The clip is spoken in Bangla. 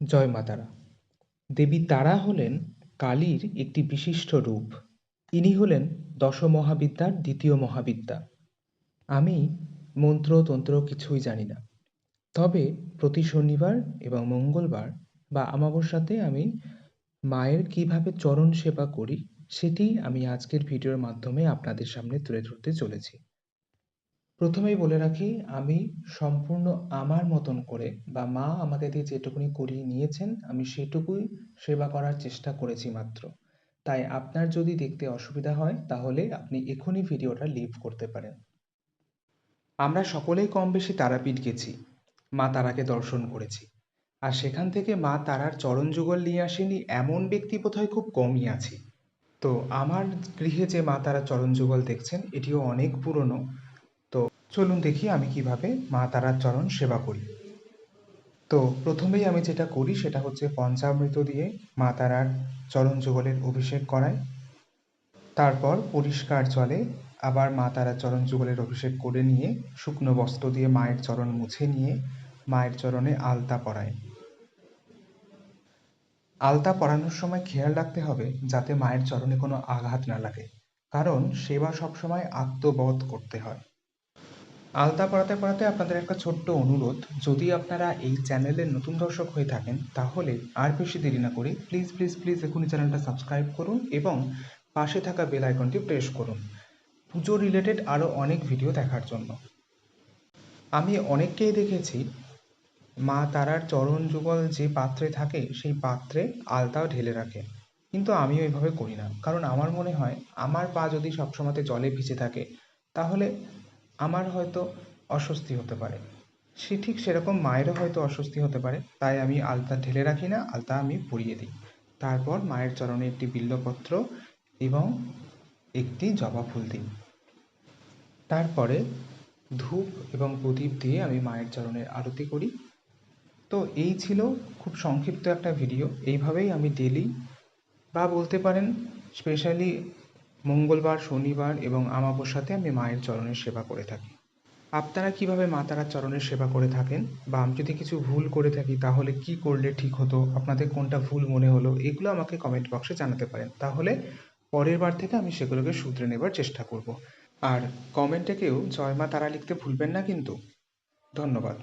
জয় মা তারা। দেবী তারা হলেন কালীর একটি বিশিষ্ট রূপ। ইনি হলেন দশ মহাবিদ্যার দ্বিতীয় মহাবিদ্যা। আমি মন্ত্র তন্ত্র কিছুই জানি না। তবে প্রতি শনিবার এবং মঙ্গলবার বা অমাবস্যাতে আমি মায়ের কীভাবে চরণ সেবা করি, সেটি আমি আজকের ভিডিওর মাধ্যমে আপনাদের সামনে তুলে ধরতে চলেছি। প্রথমেই বলে রাখি, আমি সম্পূর্ণ আমার মতন করে বা মা আমাকে দিয়ে যেটুকুনি করিয়ে নিয়েছেন, আমি সেটুকুই সেবা করার চেষ্টা করেছি মাত্র। তাই আপনার যদি দেখতে অসুবিধা হয়, তাহলে আপনি এখনই ভিডিওটা লিভ করতে পারেন। আমরা সকলেই কম বেশি তারাপীঠ গেছি, মা তারাকে দর্শন করেছি। আর সেখান থেকে মা তারার চরণ যুগল নিয়ে আসেনি, এমন ব্যক্তি বোধহয় খুব কমই আছে। তো আমার গৃহে যে মা তারা চরণ যুগল দেখছেন, এটিও অনেক পুরনো। চলুন দেখি আমি কীভাবে মা তারার চরণ সেবা করি। তো প্রথমেই আমি যেটা করি সেটা হচ্ছে পঞ্চামৃত দিয়ে মা তারার চরণ যুগলের অভিষেক করাই। তারপর পরিষ্কার জলে আবার মা তারার চরণ যুগলের অভিষেক করে নিয়ে শুকনো বস্ত্র দিয়ে মায়ের চরণ মুছে নিয়ে মায়ের চরণে আলতা পরাই। আলতা পরানোর সময় খেয়াল রাখতে হবে যাতে মায়ের চরণে কোনো আঘাত না লাগে, কারণ সেবা সবসময় আত্মবোধ করতে হয়। আলতা পড়াতে পড়াতে আপনাদের একটা ছোট্ট অনুরোধ, যদি আপনারা এই চ্যানেলের নতুন দর্শক হয়ে থাকেন, তাহলে আর বেশি দেরি না করে প্লিজ প্লিজ প্লিজ এখনই চ্যানেলটা সাবস্ক্রাইব করুন এবং পাশে থাকা বেল আইকনটি প্রেস করুন। পুজো রিলেটেড আরও অনেক ভিডিও দেখার জন্য। আমি অনেককেই দেখেছি, মা তারার চরণ যুগল যে পাত্রে থাকে, সেই পাত্রে আলতাও ঢেলে রাখে। কিন্তু আমি ওইভাবে করি না। কারণ আমার মনে হয়, আমার পা যদি সবসময়তে জলে ভিজে থাকে, তাহলে আমার হয়তো অস্বস্তি হতে পারে। সে ঠিক সেরকম মায়েরও হয়তো অস্বস্তি হতে পারে, তাই আমি আলতা ঢেলে রাখি না, আলতা আমি পরিয়ে দিই। তারপর মায়ের চরণে একটি বিল্লপত্র এবং একটি জবা ফুল দিই। তারপরে ধূপ এবং প্রদীপ দিয়ে আমি মায়ের চরণের আরতি করি। তো এই ছিল খুব সংক্ষিপ্ত একটা ভিডিও। এইভাবেই আমি ডেলি বা বলতে পারেন স্পেশালি মঙ্গলবার, শনিবার এবং আমাবস্যাতে আমি মায়ের চরণের সেবা করে থাকি। আপনারা কীভাবে মা তারার চরণের সেবা করে থাকেন? বা আমি যদি কিছু ভুল করে থাকি, তাহলে কি করলে ঠিক হতো? আপনাদের কোনটা ভুল মনে হলো? এগুলো আমাকে কমেন্ট বক্সে জানাতে পারেন। তাহলে পরের বার থেকে আমি সেগুলোকে শুধরে নেবার চেষ্টা করব। আর কমেন্টে কেউ জয় মা তারা লিখতে ভুলবেন না কিন্তু। ধন্যবাদ।